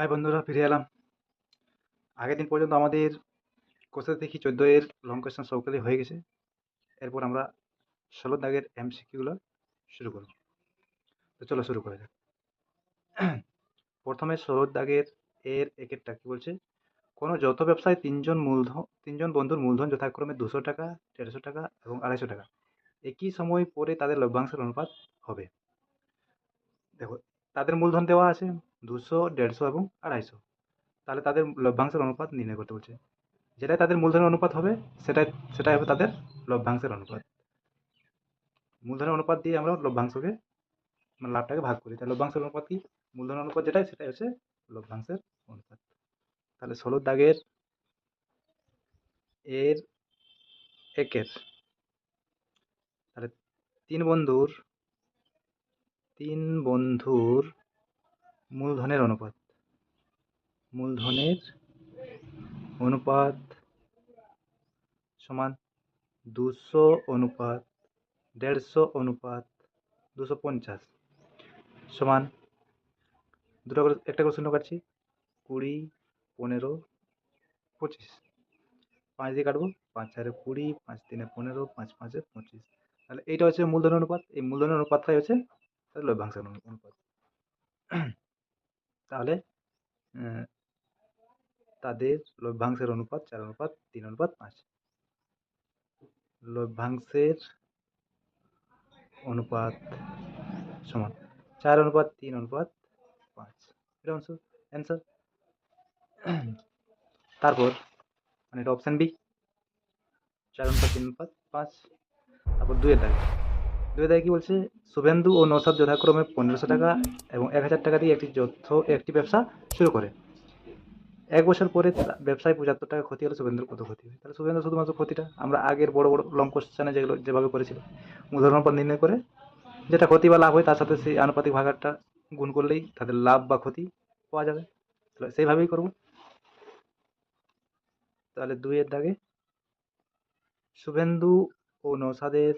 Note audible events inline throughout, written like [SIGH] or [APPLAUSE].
High বন্ধুরা, ফিরে এলাম। আগের দিন পর্যন্ত আমাদের কোষে দেখি চোদ্দ এর লং কোয়েশ্চেন সবগুলি হয়ে গেছে। এরপর আমরা ষোলো দাগের এমসিকিউগুলো শুরু করব। তো চলো শুরু করা যাক। প্রথমে ষোলো দাগের এর একেরটা কি বলছে? কোনো যত ব্যবসায় তিনজন মূলধন তিনজন বন্ধুর মূলধন যথাক্রমে দুশো টাকা, দেড়শো টাকা এবং আড়াইশো টাকা। একই সময় পরে তাদের লভ্যাংশের অনুপাত হবে। দেখো, তাদের মূলধন দেওয়া আছে। দুশো, দেড়শো এবং আড়াইশো। তাহলে তাদের লভ্যাংশের অনুপাত নির্ণয় করতে বলছে। যেটাই তাদের মূলধনের অনুপাত হবে, সেটাই সেটাই হবে তাদের লভ্যাংশের অনুপাত। মূলধনের অনুপাত দিয়ে আমরা লভ্যাংশকে মানে লাভটাকে ভাগ করি। তাহলে লভ্যাংশের অনুপাত কি? মূলধনের অনুপাত যেটাই, সেটাই হচ্ছে লভ্যাংশের অনুপাত। তাহলে ষোলো দাগের এর একের, তাহলে তিন বন্ধুর তিন বন্ধুর মূলধনের অনুপাত। মূলধনের অনুপাত সমান দুশো অনুপাত, দেড়শো অনুপাত, দুশো পঞ্চাশ সমান দুটো করে, একটা করে শূন্য কাটছি, কুড়ি, পনেরো, পঁচিশ। পাঁচ দিয়ে কাটবো, পাঁচ চারে কুড়ি, পাঁচ তিনে পনেরো, পাঁচ পাঁচে পঁচিশ। তাহলে এইটা হচ্ছে মূলধনের অনুপাত। এই মূলধনের অনুপাতটাই হচ্ছে তাহলে লভ্যাংশের অনুপাত। তাহলে তাদের লভ্যাংশের অনুপাত চার অনুপাত, তিন অনুপাত, পাঁচ। লভ্যাংশের অনুপাত সমান চার অনুপাত, তিন অনুপাত, পাঁচ। এটা অ্যান্সার তারপর মানে এটা অপশান বি চার অনুপাত, তিন অনুপাত, পাঁচ। তারপর দুয়ের দাগে দাগে কি বলছে, শুভেন্দু ও নৌসাদ যথাক্রমে পনেরোশো টাকা এবং এক হাজার টাকা দিয়ে একটি যৌথ, একটি ব্যবসা শুরু করে। এক বছর পরে ব্যবসায় পঁচাত্তর টাকা ক্ষতি হলে শুভেন্দুর কত ক্ষতি? হয় তাহলে শুভেন্দু শুধুমাত্র ক্ষতিটা? আমরা আগের বড় বড় লং কোশ্চেনে যেগুলো যেভাবে করেছিল মূলধন অনুপাত নির্ণয় করে যেটা ক্ষতি বা লাভ হয় তার সাথে সেই আনুপাতিক ভাগারটা গুণ করলেই তাদের লাভ বা ক্ষতি পাওয়া যাবে। তাহলে সেইভাবেই করব। তাহলে দুইয়ের দাগে, শুভেন্দু ও নৌসাদের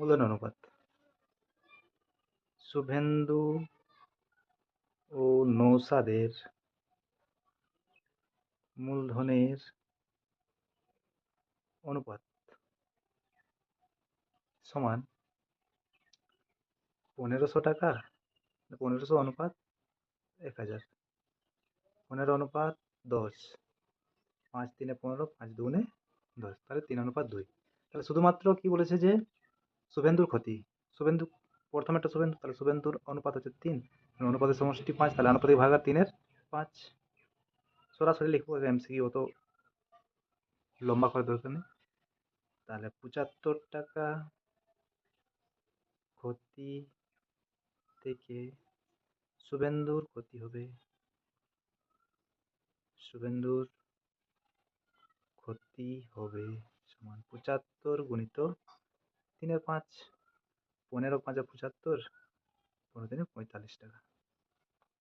মূলধন অনুপাত। শুভেন্দু ও নৌসাদের মূলধনের অনুপাত সমান পনেরোশো টাকা, পনেরোশো অনুপাত এক হাজার। পনেরো অনুপাত দশ, পাঁচ তিনে পনেরো, পাঁচ দুগুণে দশ, তাহলে তিন অনুপাত দুই। তাহলে শুধুমাত্র কি বলেছে যে শুভেন্দুর ক্ষতি। শুভেন্দু, প্রথমে একটা শুভেন্দু, তাহলে শুভেন্দুর অনুপাত হচ্ছে তিন। অনুপাতের সমষ্টি পাঁচ, তাহলে আনুপাতিক ভাগার তিনের পাঁচ। সরাসরি লিখব এমসিকিউ অত লম্বা করে দরকার নেই। তাহলে পঁচাত্তর টাকা ক্ষতি থেকে শুভেন্দুর ক্ষতি হবে। শুভেন্দুর ক্ষতি হবে সমান পঁচাত্তর গুণিত তিনের পাঁচ, পনেরো পাঁচে পঁচাত্তর, পনেরো দিনে পঁয়তাল্লিশ টাকা।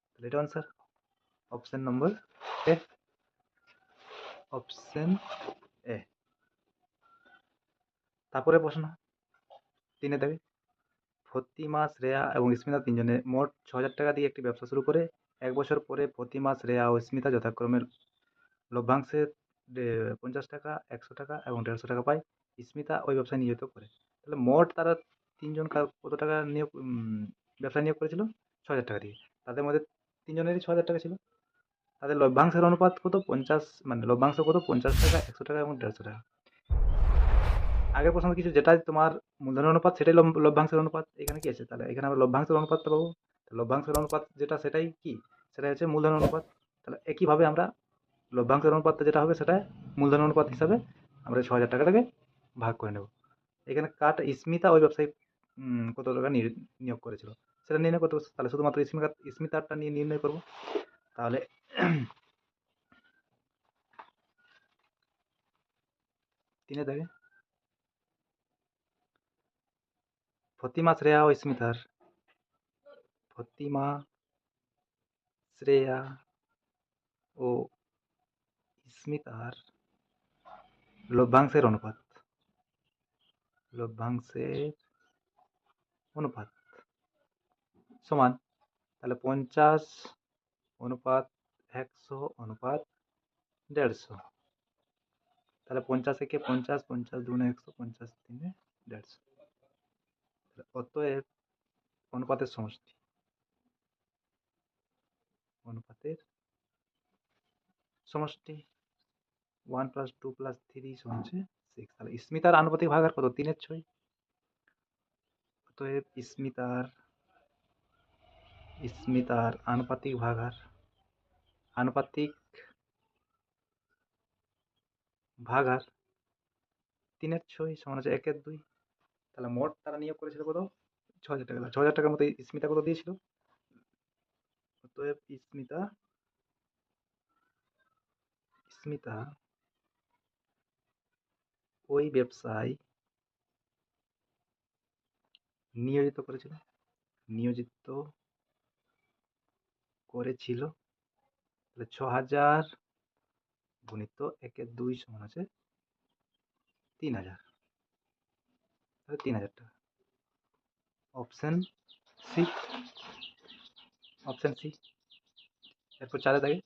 তাহলে এটা answer option number A option A তারপরে প্রশ্ন। তিনে দেবে। ফতিমা শ্রেয়া এবং স্মিতা তিনজনে মোট ছ হাজার টাকা দিয়ে একটি ব্যবসা শুরু করে। এক বছর পরে ফতিমা শ্রেয়া ও স্মিতা যথাক্রমে লভ্যাংশে পঞ্চাশ টাকা, একশো টাকা এবং দেড়শো টাকা পায়। স্মিতা ওই ব্যবসায় নিয়োজিত করে। তাহলে মোট তারা তিনজন কত টাকা নিয়োগ উম, ব্যবসায় নিয়োগ করেছিল? ছ হাজার টাকা দিয়ে। তাদের মধ্যে তিনজনেরই ছ হাজার টাকা ছিল। তাদের লভ্যাংশের অনুপাত কত? পঞ্চাশ মানে লভ্যাংশ কত? পঞ্চাশ টাকা একশো টাকা এবং দেড়শো টাকা। আগের প্রশ্ন কিছু যেটা তোমার মূলধনের অনুপাত সেটাই লভ- লভ্যাংশের অনুপাত। এখানে কি আছে? তাহলে এখানে আমরা লভ্যাংশের অনুপাতটা পাবো। লভ্যাংশের অনুপাত যেটা সেটাই কি? সেটাই হচ্ছে মূলধন অনুপাত। তাহলে একইভাবে আমরা লভ্যাংশের অনুপাতটা যেটা হবে সেটা মূলধন অনুপাত হিসাবে আমরা ছ হাজার টাকাটাকে ভাগ করে নেব। এখানে কাট স্মিতা ওই ব্যবসায়ী কত টাকা নিয়োগ করেছিল? সেটা নির্ণয় করতে হবে। তাহলে শুধুমাত্র স্মিতা স্মিতারটা নিয়ে নির্ণয় করব। তাহলে [CLEARS THROAT] তিনে দেখে ফতিমা, শ্রেয়া ও স্মিতার। ফতিমা, শ্রেয়া ও স্মিতার লভ্যাংশের অনুপাত। লভ্যাংশের অনুপাত। সমান, তাহলে পঞ্চাশ অনুপাত একশো অনুপাত দেড়শো। তাহলে পঞ্চাশ একে পঞ্চাশ পঞ্চাশ দুগুণে একশো, পঞ্চাশ তিনে দেড়শো। অতএব অনুপাতের সমষ্টি। অনুপাতের সমষ্টি। One plus two plus three সমান সিক্স তাহলে স্মিতার আনুপাতিক ভাগার কত তিনের ছয় অতএব স্মিতার স্মিতার আনুপাতিক ভাগার আনুপাতিক ভাগার তিনের ছয় সমান হচ্ছে একের দুই তাহলে মোট তারা নিয়োগ করেছিল কত ছ হাজার টাকা ছ হাজার টাকার মতো স্মিতা কত দিয়েছিল অতএব স্মিতা স্মিতা ওই ব্যবসায় নিয়োজিত করেছিল। নিয়োজিত করেছিল। তাহলে ছ হাজার গুণিত একে দুই সমান আছে তিন হাজার তাহলে তিন হাজার টাকা অপশান সি অপশান সি এরপর চারে দাগে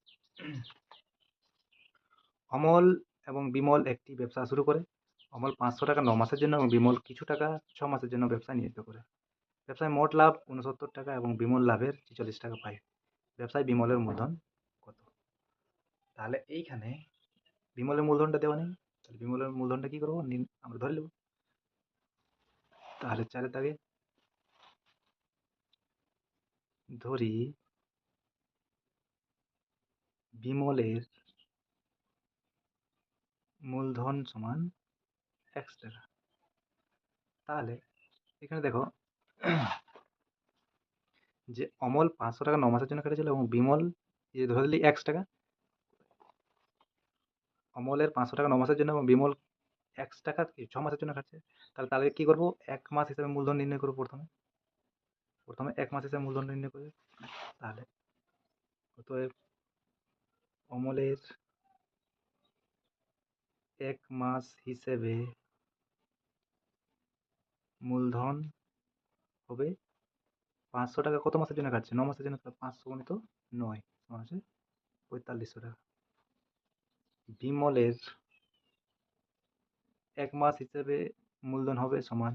অমল এবং বিমল একটি ব্যবসা শুরু করে। অমল পাঁচশো টাকা ন মাসের জন্য এবং বিমল কিছু টাকা ছ মাসের জন্য ব্যবসায় নিয়োজিত করে। ব্যবসায় মোট লাভ উনসত্তর টাকা এবং বিমল লাভের ছেচল্লিশ টাকা পায়। ব্যবসায় বিমলের মূলধন কত? তাহলে এইখানে বিমলের মূলধনটা দেওয়া নেই। তাহলে বিমলের মূলধনটা কী করব? আমরা ধরে নেব। তাহলে চারের তাকে ধরি বিমলের মূলধন সমান টাকা তাহলে এখানে দেখো, যে অমল পাঁচশো টাকা ন মাসের জন্য কেটেছিল এবং বিমল যে ধরে দিলি একশো টাকা, অমলের পাঁচশো টাকা ন মাসের জন্য এবং বিমল একশো টাকা ছ মাসের জন্য খাচ্ছে? তাহলে তাহলে কী করব? এক মাস হিসাবে মূলধন নির্ণয় করব প্রথমে। প্রথমে এক মাস হিসাবে মূলধন নির্ণয় করবে তাহলে অমলের এক মাস হিসেবে মূলধন হবে পাঁচশো টাকা। কত মাসের জন্য কাটছে ন মাসের জন্য পাঁচশো গুণিত নয়। হচ্ছে পঁয়তাল্লিশশো টাকা। বিমলের এক মাস হিসেবে মূলধন হবে সমান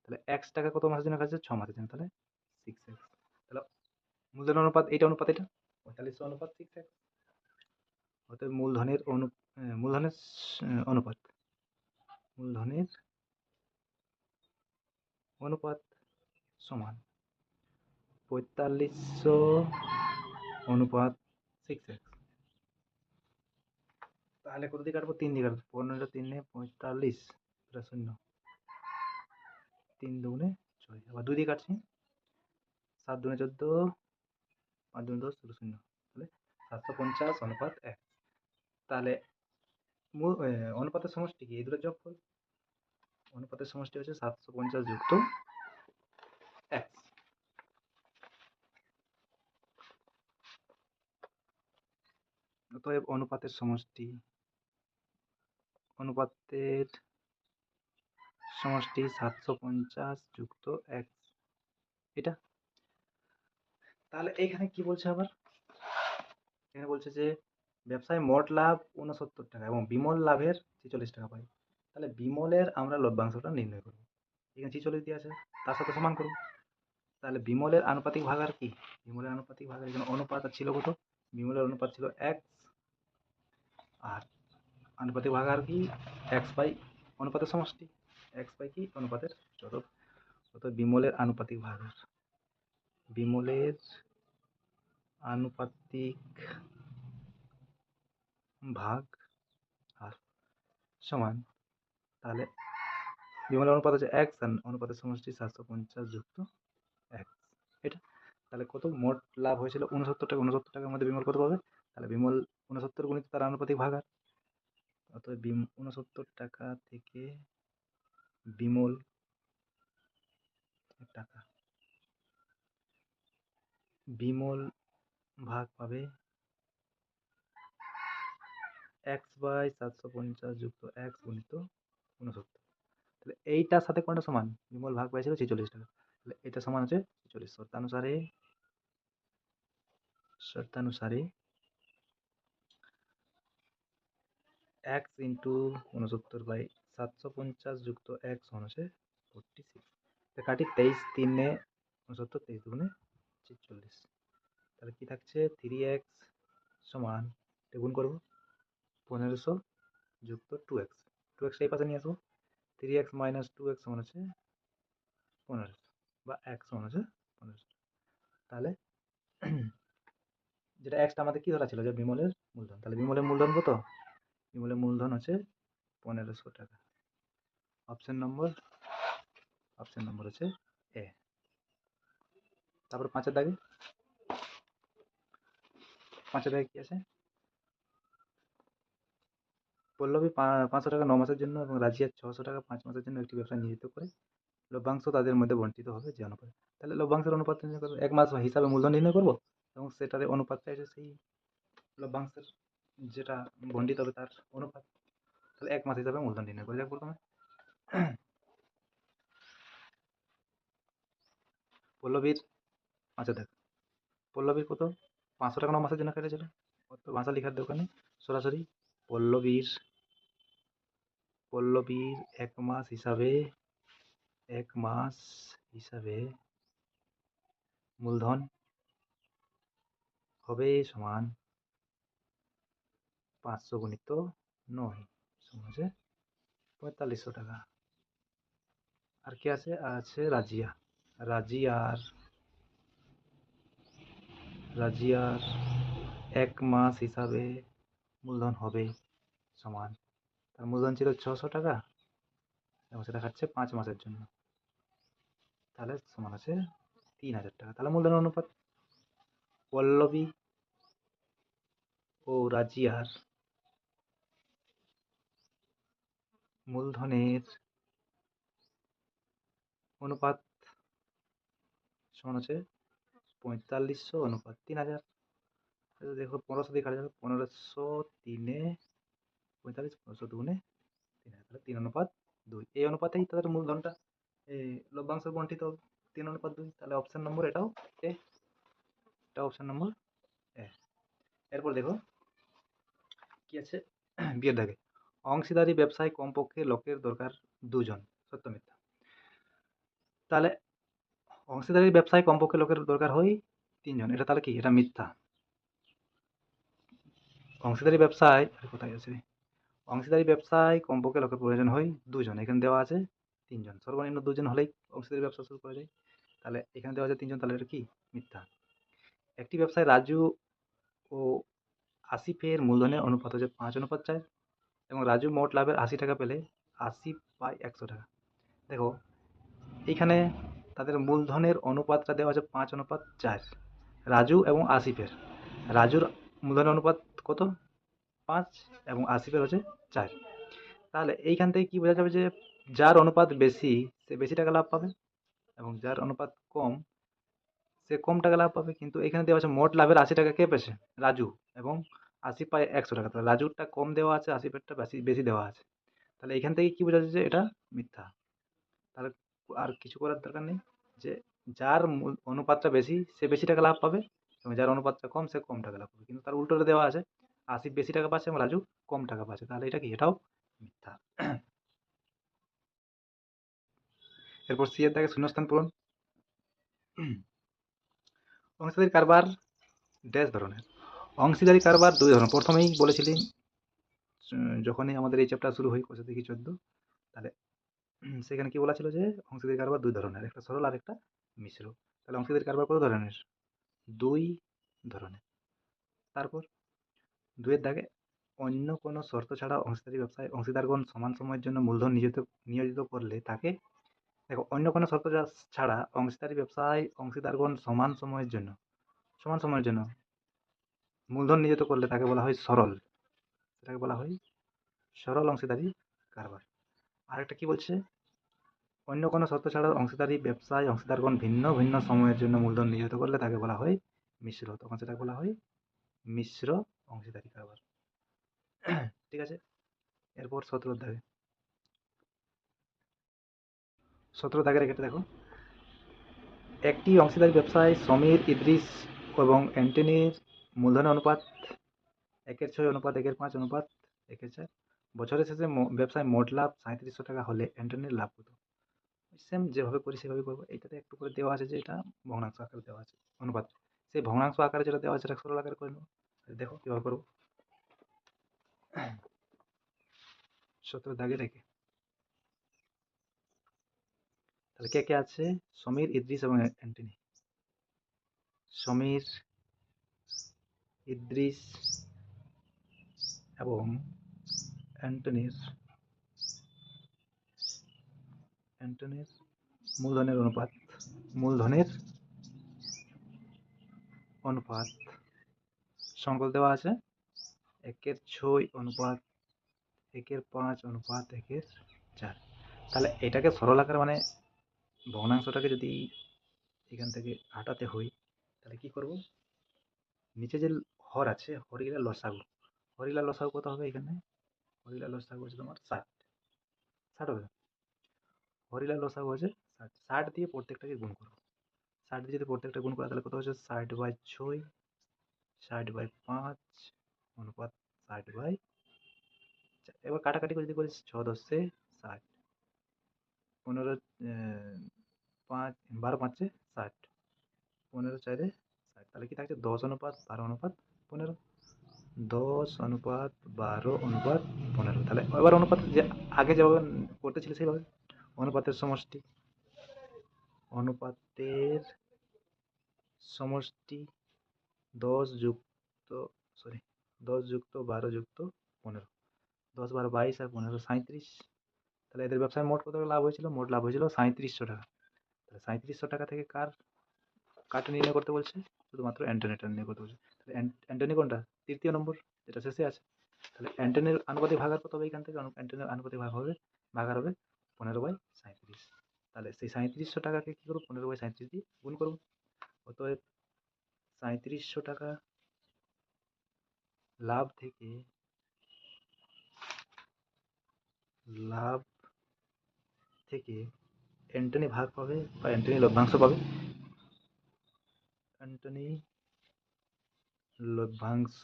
তাহলে এক্স টাকা কত মাসের জন্য কাটছে ছ মাসের জন্য। তাহলে সিক্স এক্স তাহলে মূলধন অনুপাত, এইটা অনুপাত এটা? পঁয়তাল্লিশশো অনুপাত সিক্স এক্স অতএব মূলধনের অনু মূলধনের অনুপাত। মূলধনের অনুপাত সমান। পঁয়তাল্লিশশো অনুপাত সিক্স এক্স তাহলে কত দিয়ে কাটবো? তিন দিয়ে কাটবো। পনেরো তিনে পঁয়তাল্লিশ, এটা শূন্য। তিন দুগুণে ছয়। আবার দুই দিয়ে কাটছি। সাত দুগুণে চোদ্দ, পাঁচ দুগুণে দশ দুটো শূন্য। তাহলে সাতশো পঞ্চাশ অনুপাত এক। তাহলে অনুপাতের সমষ্টি কি? এই দুটো যোগ অনুপাতের সমষ্টি হচ্ছে সাতশো পঞ্চাশ যুক্ত এক অতএব অনুপাতের সমষ্টি অনুপাতের সমষ্টি সাতশো পঞ্চাশ যুক্ত এক এটা? তাহলে এইখানে কি বলছে আবার? এখানে বলছে যে, ব্যবসায় মোট লাভ উনসত্তর টাকা এবং বিমল লাভের ছেচল্লিশ টাকা পাই। তাহলে বিমলের আমরা লভ্যাংশটা নির্ণয় করব। এখানে দিয়ে আছে তার সাথে সমান করব তাহলে বিমলের আনুপাতিক ভাগ আর কি? বিমলের আনুপাতিক ভাগার এখানে অনুপাত ছিল কত? বিমলের অনুপাত ছিল এক্স আর আনুপাতিক ভাগ আর কি? এক্স বাই অনুপাতের সমষ্টি। এক্স বাই কি? অনুপাতের যত অত বিমলের আনুপাতিক ভাগার বিমলের আনুপাতিক ভাগ আর সমান তাহলে বিমলের অনুপাত হচ্ছে এক্স আর অনুপাতের সমষ্টি সাতশো পঞ্চাশ যুক্ত এক্স এটা? তাহলে কত? মোট লাভ হয়েছিল উনসত্তর টাকা। উনসত্তর টাকার মধ্যে বিমল কত পাবে? তাহলে বিমল উনসত্তর গুণিত তার আনুপাতিক ভাগার। অতএব বিম উনসত্তর টাকা থেকে বিমল টাকা। বিমল ভাগ পাবে এক্স বাই সাতশো পঞ্চাশ যুক্ত এক্স গুণিত উনসত্তর তাহলে এইটার সাথে কোনটা সমান? বিমল ভাগ পাইছিল ছেচল্লিশ টাকা। তাহলে এটা সমান হচ্ছে ছেচল্লিশ। শর্তানুসারে শর্তানুসারে এক্স ইন্টু উনসত্তর বাই সাতশো পঞ্চাশ যুক্ত এক সমান হচ্ছে ফোরটি সিক্স তো কাটি তেইশ তিনে উনসত্তর তেইশ দুগুণে ছেচল্লিশ। তাহলে কী থাকছে? থ্রি এক্স সমান গুণ করব, পনেরোশো যুক্ত টু এক্স টু এক্স এই পাশে নিয়ে আসব। Three X minus two X সমান হচ্ছে পনেরোশো বা এক সমান হচ্ছে পনেরোশো তাহলে [CLEARS THROAT] যেটা এক্সটা আমাদের কী ধরা ছিল? যে বিমলের মূলধন। তাহলে বিমলের মূলধন কত? বিমলের মূলধন হচ্ছে পনেরোশো টাকা। অপশন নম্বর অপশন নম্বর হচ্ছে এ তারপর পাঁচের দাগে? পাঁচের দাগে কী আছে? পল্লবী পাঁচশো টাকা ন মাসের জন্য এবং রাজিয়া ছশো টাকা পাঁচ মাসের জন্য একটি ব্যবসা নিয়োজিত করে। লভ্যাংশ তাদের মধ্যে বণ্টিত হবে যে অনুপাতে। তাহলে লভ্যাংশের অনুপাত নির্ণয় করব। এক মাস হিসাবে মূলধন নির্ণয় করব এবং সেটার অনুপাতটা এসে সেই লভ্যাংশের যেটা বণ্টিত হবে তার অনুপাত। তাহলে এক মাস হিসাবে মূলধন নির্ণয় করে যাক প্রথমে। পল্লবীর আচ্ছা দেখ, পল্লবীর কত? পাঁচশো টাকা ন মাসের জন্য কেটেছিল। ভাষা লেখার দোকানে সরাসরি পল্লবীর পল্লবীর এক মাস হিসাবে, এক মাস হিসাবে মূলধন হবে সমান পাঁচশো গুণিত নয় হচ্ছে পঁয়তাল্লিশশো টাকা। আর কে আছে? আছে রাজিয়া। রাজিয়ার রাজিয়ার এক মাস হিসাবে মূলধন হবে সমান তার মূলধন ছিল ছশো টাকা। এবং সেটা খাচ্ছে পাঁচ মাসের জন্য। তাহলে সমান আছে তিন হাজার টাকা। তাহলে মূলধন অনুপাত পল্লবী ও রাজিয়ার মূলধনের অনুপাত সমান হচ্ছে পঁয়তাল্লিশশো অনুপাত তিন হাজার। দেখো পনেরোশো দিয়ে কাটা যাবে পনেরোশো তিনে পঁয়তাল্লিশ পনেরোশো দুগুণে তিন হাজার তাহলে তিন অনুপাত দুই এই অনুপাতেই তাদের মূলধনটা এই লভ্যাংশ বণ্টিত তিন অনুপাত দুই তাহলে অপশান নম্বর এটাও এ এটা অপশান নম্বর এ এরপর দেখো কি আছে বিয়ের দাগে অংশীদারি ব্যবসায় কমপক্ষে লোকের দরকার দুজন সত্য মিথ্যা তাহলে অংশীদারি ব্যবসায় কমপক্ষে লোকের দরকার হয় তিনজন এটা তাহলে কি এটা মিথ্যা অংশীদারি ব্যবসায় কোথায় আছে অংশীদারি ব্যবসায় কমপক্ষে লোকের প্রয়োজন হয় দুজন। এখানে দেওয়া আছে তিনজন। সর্বনিম্ন দুজন হলেই অংশীদারি ব্যবসা শুরু করা যায়। তাহলে এখানে দেওয়া আছে তিনজন, তাহলে এটা কি? মিথ্যা। একটি ব্যবসায় রাজু ও আসিফের মূলধনের অনুপাত হচ্ছে পাঁচ অনুপাত চার এবং রাজু মোট লাভের আশি টাকা পেলে আশি বাই একশো টাকা। দেখো এইখানে তাদের মূলধনের অনুপাতটা দেওয়া আছে পাঁচ অনুপাত চার। রাজু এবং আসিফের। রাজুর মূলধনের অনুপাত কত? পাঁচ এবং আসিফের হচ্ছে চার। তাহলে এইখান থেকে কি বোঝা যাবে যে যার অনুপাত বেশি, সে বেশি টাকা লাভ পাবে এবং যার অনুপাত কম, সে কম টাকা লাভ পাবে। কিন্তু এখানে দেওয়া আছে মোট লাভের আশি টাকা কে পেয়েছে? রাজু এবং আশি পায় একশো টাকা। তাহলে রাজুরটা কম দেওয়া আছে আশিফেরটা বেশি বেশি দেওয়া আছে। তাহলে এখান থেকে কি বোঝা যাচ্ছে যে এটা মিথ্যা। তাহলে আর কিছু করার দরকার নেই যে যার অনুপাতটা বেশি, সে বেশি টাকা লাভ পাবে এবং যার অনুপাতটা কম, সে কম টাকা লাভ পাবে। কিন্তু তার উল্টোটা দেওয়া আছে আসিফ বেশি টাকা পাচ্ছে এবং রাজু কম টাকা পাচ্ছে। তাহলে এটা কি? এটাও মিথ্যা। এরপর সি এর দাগে শূন্যস্থান পূরণ। অংশীদারি কারবার ড্যাশ ধরনের। অংশীদারি কারবার দুই ধরনের। প্রথমেই বলেছিলি উম, যখনই আমাদের এই চ্যাপ্টার শুরু হয় কোষে থেকে চোদ্দ তাহলে সেখানে কি বলা ছিল যে অংশীদারি কারবার দুই ধরনের একটা সরল আর একটা মিশ্র। তাহলে অংশীদারি কারবার কত ধরনের? দুই ধরনের। তারপর দুইয়ের দাগে অন্য কোনো শর্ত ছাড়া অংশীদারি ব্যবসায় অংশীদারগণ সমান সময়ের জন্য মূলধন নিয়োজিত নিয়োজিত করলে তাকে, দেখো, অন্য কোনো শর্ত ছাড়া অংশীদারি ব্যবসায় অংশীদারগণ সমান সময়ের জন্য, সমান সময়ের জন্য মূলধন নিয়োজিত করলে তাকে বলা হয় সরল। সেটাকে বলা হয় সরল অংশীদারি কারবার। আরেকটা কি বলছে? অন্য কোনো শর্ত ছাড়া অংশীদারি ব্যবসায় অংশীদারগণ ভিন্ন ভিন্ন সময়ের জন্য মূলধন নিয়োজিত করলে তাকে বলা হয় মিশ্র। তখন সেটাকে বলা হয় মিশ্র অংশীদারি কারবার ঠিক আছে? এরপর সতেরো দাগে সতেরো দাগের কেটে দেখো। একটি অংশীদারি ব্যবসায় সমীর, ইদ্রিস এবং অ্যান্টনির মূলধনের অনুপাত একের ছয় অনুপাত, একের পাঁচ অনুপাত, একের চার। বছরের শেষে ব্যবসায় মোট লাভ সাঁত্রিশশো টাকা হলে অ্যান্টনির লাভ কত? সেম যেভাবে করি সেভাবে করব। এইটাতে একটু করে দেওয়া আছে যে এটা ভগ্নাংশ আকারে দেওয়া আছে, অনুপাত। সেই ভগ্নাংশ আকারে যেটা দেওয়া আছে সেটা সরল আকারে করে নেব। দেখো কীভাবে করব। সতেরো দাগে রেখে। তাহলে কে কে আছে? সমীর, ইদ্রিস এবং অ্যান্টনি। সমীর, ইদ্রিস এবং অ্যান্টনির অ্যান্টনির মূলধনের অনুপাত মূলধনের অনুপাত সংকল দেওয়া আছে। একের ছয় অনুপাত, একের পাঁচ অনুপাত, একের চার। তাহলে এটাকে সরল আকার মানে ভগ্নাংশটাকে যদি এখান থেকে হাঁটাতে হয় তাহলে কি করব? নিচে যে হর আছে, হরিলা লসাগু। হরিলা লসাগু কত হবে এখানে? হরিলা লসাগু হচ্ছে তোমার ষাট। ষাট হবে? হরিলা লসাগু হচ্ছে ষাট। ষাট দিয়ে প্রত্যেকটাকে গুণ করব। ষাট দিয়ে যদি প্রত্যেকটা গুণ করা, তাহলে কত হচ্ছে? ষাট বাই ছয় ষাট বাই পাঁচ, অনুপাত ষাট বাই। এবার কাটাকাটি করে যদি করি ছ দশে ষাট। পনেরো পাঁচ, বারো পাঁচে ষাট। পনেরো চারে ষাট। তাহলে কি থাকছে? দশ অনুপাত বারো অনুপাত পনেরো। দশ অনুপাত বারো অনুপাত পনেরো। তাহলে এবার অনুপাত যে আগে যেভাবে করতেছিল সেইভাবে অনুপাতের সমষ্টি। অনুপাতের সমষ্টি দশ যুক্ত সরি দশ যুক্ত, বারো যুক্ত, পনেরো। দশ, বারো, বাইশ আর পনেরো সাঁত্রিশ তাহলে এদের ব্যবসায় মোট কত লাভ হয়েছিল? মোট লাভ হয়েছিল সাঁত্রিশশো টাকা। তাহলে সাঁত্রিশশো টাকা থেকে কার কাটা নির্ণয় করতে বলছে? শুধুমাত্র অ্যান্টনিটা নির্ণয় করতে বলছে। তাহলে অ্যান্টনি কোনটা? তৃতীয় নম্বর, যেটা শেষে আছে। তাহলে অ্যান্টনির আনুপাতিক ভাগার কত হবে এখান থেকে? অ্যান্টনির আনুপাতিক ভাগ হবে ভাগার হবে পনেরো বাই সাঁত্রিশ তাহলে সেই সাঁত্রিশশো টাকাকে কী করব? পনেরো বাই সাঁত্রিশ দিয়ে গুণ করব। অতএব সাঁত্রিশশো টাকা লাভ থেকে লাভ থেকে অ্যান্টনি ভাগ পাবে বা অ্যান্টনি লভ্যাংশ পাবে। অ্যান্টনি লভ্যাংশ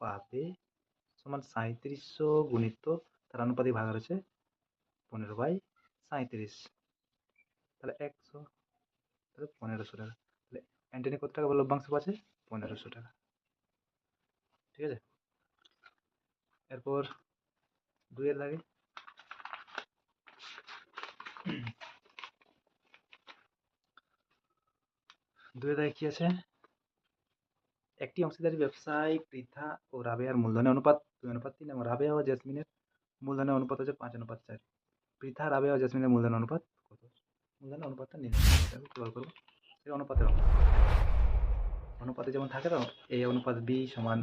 পাবে সমান সাঁত্রিশশো গুণিত তার আনুপাতিক ভাগ রয়েছে পনেরো বাই সাঁত্রিশ তাহলে একশো তাহলে পনেরোশো টাকা। তাহলে অ্যান্টনি কত টাকা লভ্যাংশ পাচ্ছে পনেরোশো টাকা। ঠিক আছে? এরপর দুইয়ের লাগে। দুইয়ের দাগে কি আছে? একটি অংশীদারি ব্যবসায় পৃথা ও রাবেয়ার মূলধনের অনুপাত দুই অনুপাত তিন এবং রাবেয়া ও জেসমিনের মূলধনের অনুপাত হচ্ছে পাঁচ অনুপাত চার। পৃথা, রাবেয়া ও জেসমিনের মূলধনের অনুপাত কত মূলধনের অনুপাতটা নির্ণয় কীভাবে করব এই অনুপাতের। অনুপাতে যেমন থাকে তো, এ অনুপাত বি সমান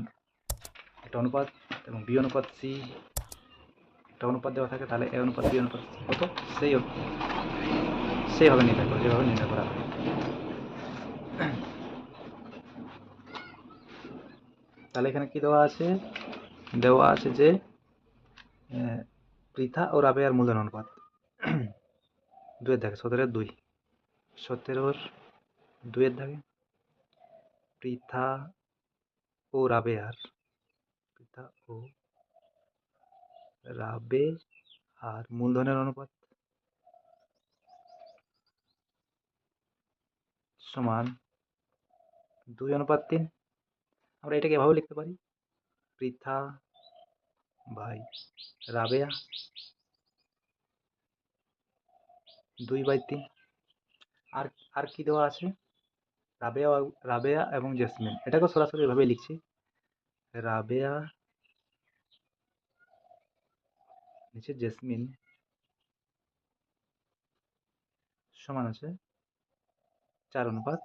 একটা অনুপাত এবং বি অনুপাত সি একটা অনুপাত দেওয়া থাকে, তাহলে এ অনুপাত, বি অনুপাত কত? সেই সেইভাবে নির্ণয় করে, যেভাবে নির্ণয় করা হয়। তাহলে এখানে কি দেওয়া আছে? দেওয়া আছে যে পৃথা ও রাবেয়ার মূলধন অনুপাত। দুয়ের দাগে সতেরোর দুই। সতেরোর দুয়ের দাগে পৃথা ও রাবেয়ার পৃথা ও রাবে আর মূলধনের অনুপাত সমান দুই অনুপাত তিন। আমরা এটাকে এভাবে লিখতে পারি। পৃথা বাই রাবেয়া দুই বাই তিন। আর আর কি দেওয়া আছে? রাবেয়া রাবেয়া এবং জেসমিন। এটাকে সরাসরি এভাবে লিখছি। রাবেয়া, নিচে জেসমিন। সমান আছে চার অনুপাত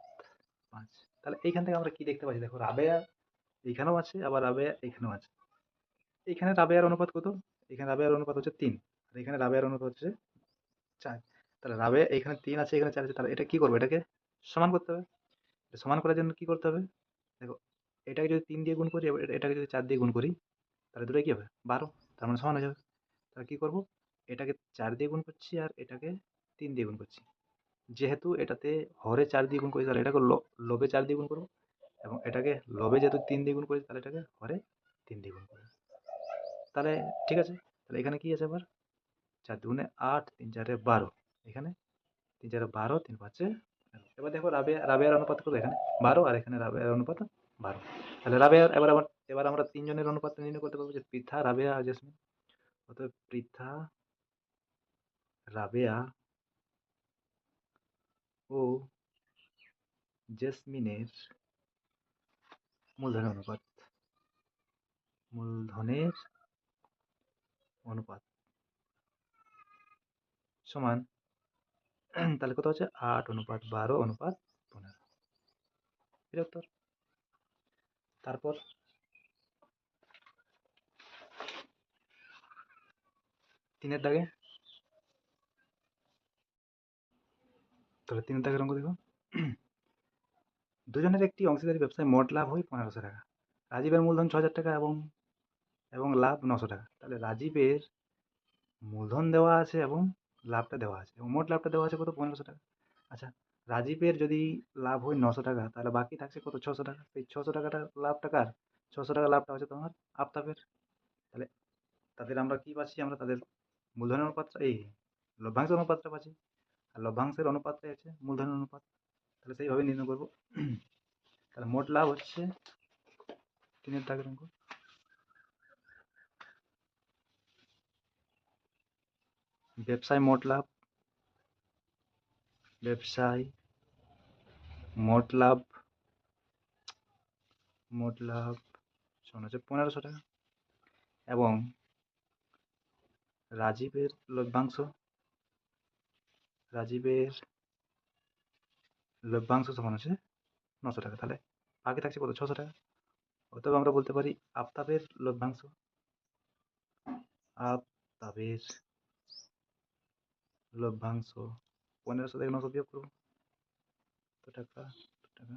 পাঁচ। তাহলে এইখান থেকে আমরা কি দেখতে পাচ্ছি? দেখো, রাবেয়া এইখানেও আছে, আবার রাবেয়া এইখানেও আছে। এইখানে রাবেয়ার অনুপাত কত? এখানে রাবেয়ার অনুপাত হচ্ছে তিন, আর এখানে রাবেয়ার অনুপাত হচ্ছে চার। তাহলে রাবেয়া এখানে তিন আছে, এখানে চার আছে, তাহলে এটা কি করব? এটাকে সমান করতে হবে? সমান করার জন্য কি করতে হবে? দেখো, এটাকে যদি তিন দিয়ে গুণ করি এটাকে যদি চার দিয়ে গুণ করি, তাহলে দুটোই কি হবে? বারো, তার মানে সমান হয়ে যাবে। তাহলে কী করব? এটাকে চার দিয়ে গুণ করছি আর এটাকে তিন দিয়ে গুণ করছি। যেহেতু এটাতে হরে চার দিয়ে গুণ করি, তাহলে এটাকে ল- লবে চার দিয়ে গুণ করব। এবং এটাকে লবে যেহেতু তিন দিয়ে গুণ করি, তাহলে এটাকে হরে তিন দিয়ে গুণ করব। তাহলে ঠিক আছে? তাহলে এখানে কি আছে আবার? চার দুগুণে আট, তিন চারে বারো। এখানে তিন চার বারো, তিন পাঁচে। এবার দেখো রাবেয়া রাবেয়ার অনুপাত কত এখানে? বারো আর এখানে রাবেয়ার অনুপাত বারো। তাহলে রাবেয়ার, এবার আবার এবার আমরা তিনজনের অনুপাত নির্ণয় করতে পারব যে পৃথা, রাবেয়া আর জেসমিন। অতএব পৃথা, রাবেয়া ও জেসমিনের মূলধনের অনুপাত। মূলধনের অনুপাত সমান [CLEARS THROAT] তাহলে কত হচ্ছে আট অনুপাত বারো অনুপাত পনেরো। এটা উত্তর। তারপর? তিনের দাগে? তাহলে তিনের দাগের অঙ্ক দেখো [CLEARS THROAT] দুজনের একটি অংশীদারি ব্যবসায় মোট লাভ হয় পনেরোশো টাকা। রাজীবের মূলধন ছ হাজার টাকা এবং এবং লাভ নশো টাকা। তাহলে রাজীবের মূলধন দেওয়া আছে এবং লাভটা দেওয়া আছে। এবং মোট লাভটা দেওয়া আছে কত? পনেরোশো টাকা। আচ্ছা রাজীবের যদি লাভ হয় নশো টাকা, তাহলে বাকি থাকছে কত? ছশো টাকা। সেই ছশো টাকাটা লাভ টাকার ছশো টাকা লাভটা হচ্ছে তোমার আফতাবের। তাহলে তাদের আমরা কি পাচ্ছি? আমরা তাদের মূলধনের অনুপাতটা এই লভ্যাংশের অনুপাতটা পাচ্ছি। আর লভ্যাংশের অনুপাতটাই আছে মূলধনের অনুপাত। তাহলে সেইভাবে নির্ণয় করব। তাহলে মোট লাভ হচ্ছে তিনের দাগের অঙ্ক। ব্যবসায় মোট লাভ? ব্যবসায় মোট লাভ? মোট লাভ সমান হচ্ছে পনেরোশো টাকা। এবং রাজীবের লভ্যাংশ? রাজীবের লভ্যাংশ সমান হচ্ছে নশো টাকা। তাহলে বাকি থাকছে কত? ছশো টাকা। অতএব আমরা বলতে পারি, আফতাবের লভ্যাংশ। আফতাবের লভ্যাংশ পনেরোশো থেকে নশো বিয়োগ করব টাকা টাকা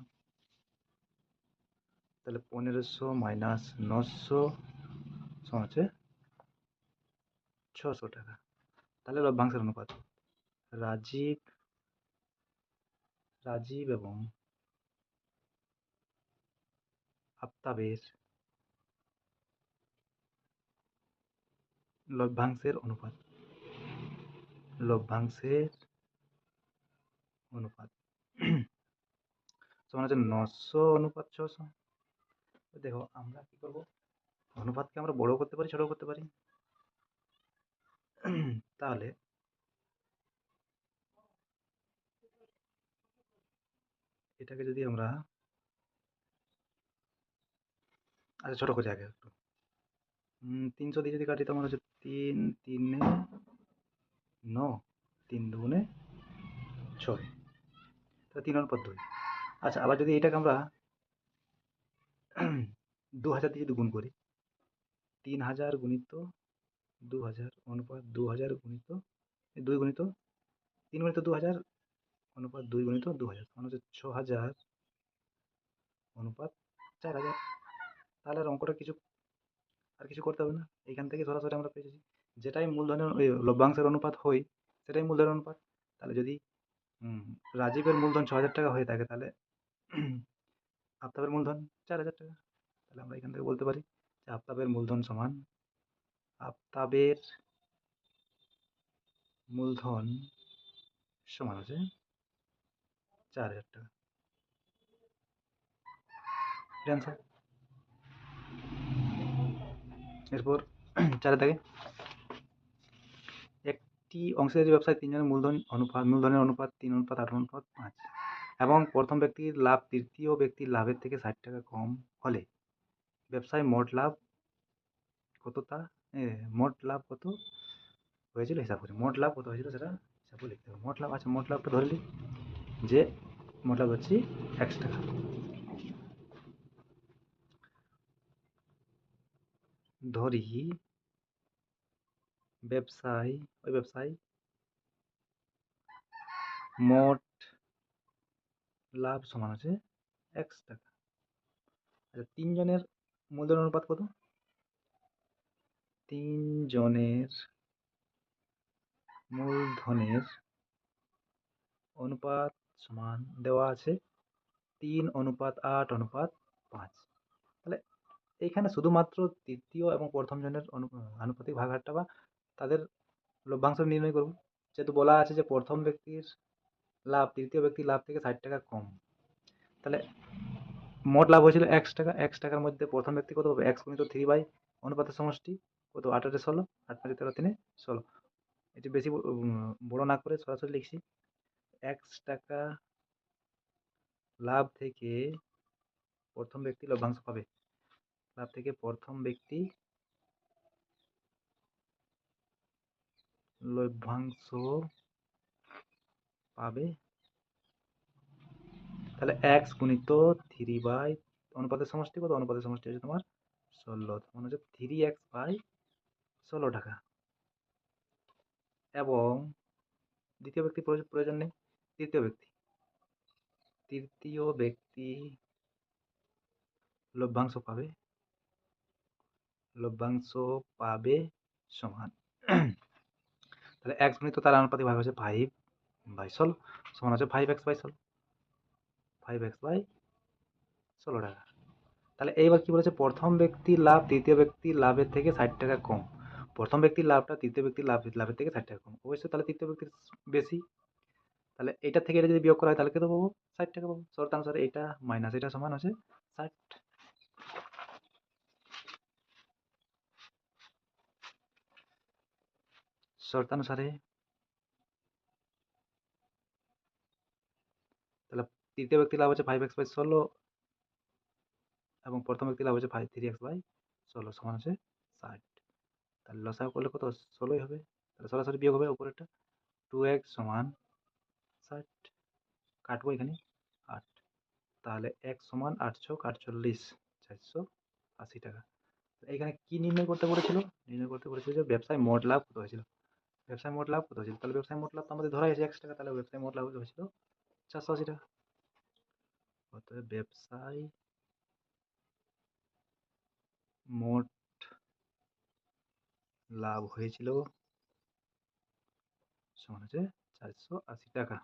তাহলে পনেরোশো মাইনাস নশো হচ্ছে ছশো টাকা তাহলে লভ্যাংশের অনুপাত রাজীব রাজীব এবং আফতাবের লভ্যাংশের অনুপাত লভ্যাংশের অনুপাত সমান হচ্ছে নশো অনুপাত ছশো দেখো আমরা কি করব অনুপাতকে আমরা বড় করতে পারি ছোট করতে পারি তাহলে এটাকে যদি আমরা আচ্ছা ছোট করি আগে একটু তিনশো দিয়ে যদি কাটি তোমার হচ্ছে তিন তিনে ন, তিন দুগুণে ছয়। তাহলে তিন অনুপাত দুই। আচ্ছা আবার যদি এটাকে আমরা [CLEARS THROAT] দু হাজার দিয়ে যদি গুণ করি, তিন হাজার গুণিত দু হাজার অনুপাত দু হাজার গুণিত দুই গুণিত, তিন গুণিত দু হাজার অনুপাত দুই গুণিত দু হাজার মানে হচ্ছে ছ হাজার অনুপাত চার হাজার। তাহলে আর অঙ্কটা কিছু, আর কিছু করতে হবে না। এখান থেকে সরাসরি আমরা পেয়ে পেয়েছি যেটাই মূলধনের ওই লভ্যাংশের অনুপাত হয় সেটাই মূলধনের অনুপাত। তাহলে যদি রাজীবের মূলধন ছ হাজার টাকা হয়ে থাকে, তাহলে [CLEARS THROAT] আফতাবের মূলধন চার হাজার টাকা। তাহলে আমরা এখান থেকে বলতে পারি যে আফতাবের মূলধন সমান আফতাবের মূলধন সমান হচ্ছে চার হাজার টাকা। এরপর [CLEARS THROAT] চারে থাকে একটি অংশীদারি ব্যবসায় তিনজনের মূলধন অনুপাত, মূলধনের অনুপাত তিন, অনুপাত আট, অনুপাত পাঁচ। এবং প্রথম ব্যক্তির লাভ তৃতীয় ব্যক্তির লাভের থেকে ষাট টাকা কম হলে ব্যবসায় মোট লাভ কত তা মোট লাভ কত হয়েছিল হিসাব করি। মোট লাভ কত হয়েছিল সেটা হিসাব করে লিখতে হবে। মোট লাভ আচ্ছা মোট লাভটা নিই যে মোট লাভ হচ্ছে একশো টাকা। ধরি ব্যবসায়, ওই ব্যবসায়? মোট লাভ সমান হচ্ছে একশো টাকা। আচ্ছা তিনজনের মূলধন অনুপাত কত? তিনজনের মূলধনের অনুপাত সমান দেওয়া আছে তিন অনুপাত আট অনুপাত পাঁচ। তাহলে এইখানে শুধুমাত্র তৃতীয় এবং প্রথম জনের আনুপাতিক ভাগহারটা বা তাদের লভ্যাংশ নির্ণয় করব যেহেতু বলা আছে যে প্রথম ব্যক্তির লাভ, তৃতীয় ব্যক্তির লাভ থেকে ষাট টাকা কম। তাহলে মোট লাভ হয়েছিল এক্স টাকা এক্স টাকার মধ্যে প্রথম ব্যক্তি কত পাবে? এক্স গুণিত থ্রি বাই অনুপাতের সমষ্টি কত? আঠারো ষোলো, আট পাঁচে তেরো তিনে ষোলো। এটি বেশি বড় না করে সরাসরি লিখছি। এক্স টাকা লাভ থেকে প্রথম ব্যক্তি লভ্যাংশ পাবে। লাভ থেকে প্রথম ব্যক্তি লভ্যাংশ পাবে? তাহলে এক্স গুণিত থ্রি বাই অনুপাতের সমষ্টি কত? অনুপাতের সমষ্টি হচ্ছে তোমার ষোলো। তখন হচ্ছে থ্রি এক্স বাই ষোলো টাকা। এবং দ্বিতীয় ব্যক্তি প্রয়োজন নেই। তৃতীয় ব্যক্তি। তৃতীয় ব্যক্তি লভ্যাংশ পাবে। লভ্যাংশ পাবে সমান। তাহলে এক্স গুণিত তার আনুপাতিক ভাগ হচ্ছে ফাইভ বাই ষোলো, সমান হচ্ছে ফাইভ এক্স বাই ষোলো ফাইভ এক্স বাই ষোলো টাকা। তাহলে এইবার কি বলেছে? প্রথম ব্যক্তির লাভ তৃতীয় ব্যক্তির লাভের থেকে ষাট টাকা কম। প্রথম ব্যক্তির লাভটা তৃতীয় ব্যক্তির লাভ, লাভের থেকে ষাট টাকা কম। অবশ্যই তাহলে তৃতীয় ব্যক্তির বেশি। তাহলে এটা থেকে এটা যদি বিয়োগ করা হয় তাহলে কত পাবো? ষাট টাকা পাবো। শর্তানুসারে এটা মাইনাস এটা সমান হচ্ছে ষাট। শর্তানুসারে তাহলে তৃতীয় ব্যক্তি লাভ হচ্ছে ফাইভ এক্স বাই ষোলো এবং প্রথম ব্যক্তি লাভ হচ্ছে ফাইভ থ্রি এক্স বাই ষোলো সমান হচ্ছে ষাট। তাহলে লসাগু করলে কত? ষোলোই হবে। তাহলে সরাসরি বিয়োগ হবে উপরেরটা। টু এক্স সমান ষাট। কাটবো এখানে আট। তাহলে এক সমান আটশো আটচল্লিশ, চারশো আশি টাকা। এখানে কি নির্ণয় করতে বলেছিল? নির্ণয় করতে বলেছিল যে ব্যবসায় মোট লাভ কত হয়েছিল? ব্যবসায় মোট লাভ কত হয়েছিল? তাহলে ব্যবসায় মোট লাভ তো আমাদের ধরা হয়েছে একশো টাকা, তাহলে ব্যবসায় মোট লাভ হয়েছিল? চারশো আশি টাকা। অতএব ব্যবসায় মোট লাভ হয়েছিল সমান হচ্ছে চারশো আশি টাকা।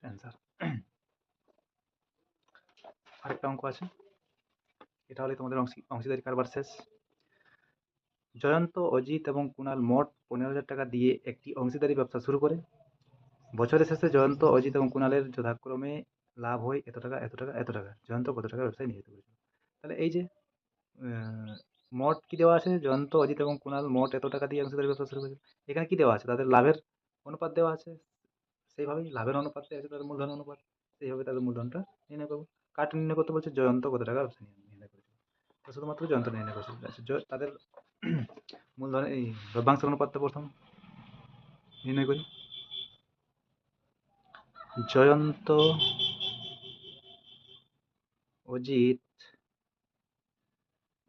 অ্যান্সার আরেকটা অঙ্ক আছে। এটা হলে তোমাদের অংশী- অংশীদারি কারবার শেষ। জয়ন্ত, অজিত এবং কুণাল মোট পনেরো হাজার টাকা দিয়ে একটি অংশীদারি ব্যবসা শুরু করে। বছরের শেষে জয়ন্ত, অজিত এবং কুণালের যথাক্রমে লাভ হয় এত টাকা এত টাকা এত টাকা। জয়ন্ত কত টাকা ব্যবসায় নিয়োজিত করেছিল? তাহলে এই যে মোট কি দেওয়া আছে? জয়ন্ত, অজিত এবং কুণাল মোট এত টাকা দিয়ে অংশীদারি ব্যবসা শুরু করেছিল? এখানে কি দেওয়া আছে? তাদের লাভের অনুপাত দেওয়া আছে? সেইভাবেই লাভের অনুপাত আছে, তাদের মূলধন অনুপাত। সেইভাবে তাদের মূলধনটা নির্ণয় করব। কাট নির্ণয় করতে বলছে জয়ন্ত কত টাকা ব্যবসা তো শুধুমাত্র নির্ণয় করেছিল আচ্ছা তাদের [CLEARS THROAT] মূলধন, এই লভ্যাংশের অনুপাতটা প্রথম নির্ণয় করি। জয়ন্ত অজিত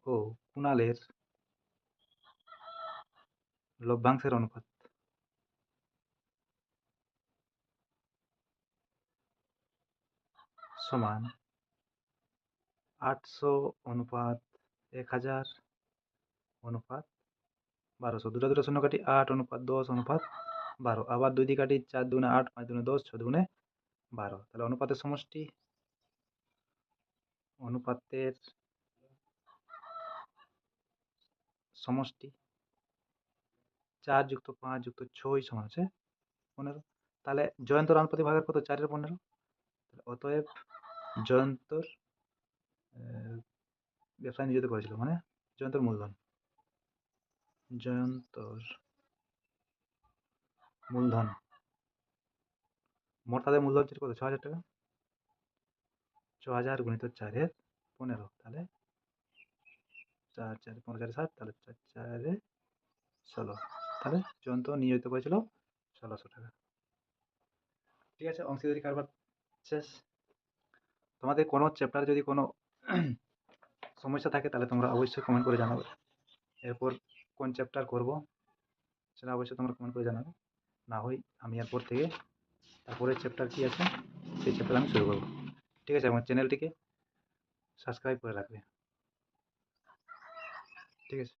ও কুণালের লভ্যাংশের অনুপাত। সমান আটশো অনুপাত এক হাজার অনুপাত বারোশো দুটো দুটো শূন্য কাটি আট অনুপাত দশ অনুপাত বারো। আবার দুই দিয়ে কাটি চার দুগুণে আট পাঁচ দুগুণে দশ ছ দুগুণে বারো। তাহলে অনুপাতের সমষ্টি অনুপাতের সমষ্টি চার যুক্ত পাঁচ যুক্ত ছয় সমান হচ্ছে পনেরো। তাহলে জয়ন্তর আনুপাতিক ভাগের কত? চারের পনেরো। অতএব জয়ন্তর ব্যবসায় নিয়োজিত করেছিল মানে জয়ন্তর মূলধন। জয়ন্তর মূলধন। মোট তাদের মূলধন ছিল কত? ছ হাজার টাকা? ছ হাজার গুণিত চারের পনেরো, তাহলে চার চার পনেরো চারে সাত, তাহলে চার চারে ষোলো। তাহলে জয়ন্ত নিয়োজিত করেছিল ষোলোশো টাকা। ঠিক আছে, অংশীদারি কারবার শেষ। তোমাদের কোনো চ্যাপ্টারে যদি কোনো [CLEARS THROAT] সমস্যা থাকে, তাহলে তোমরা অবশ্যই কমেন্ট করে জানাবে। এরপর কোন চ্যাপ্টার করব, সেটা অবশ্যই তোমরা কমেন্ট করে জানাবে। না হয় আমি এরপর থেকে তারপরের চ্যাপ্টার কী আছে, সেই চ্যাপ্টার আমি শুরু করব। ঠিক আছে আমার চ্যানেলটিকে সাবস্ক্রাইব করে রাখবে। ঠিক আছে।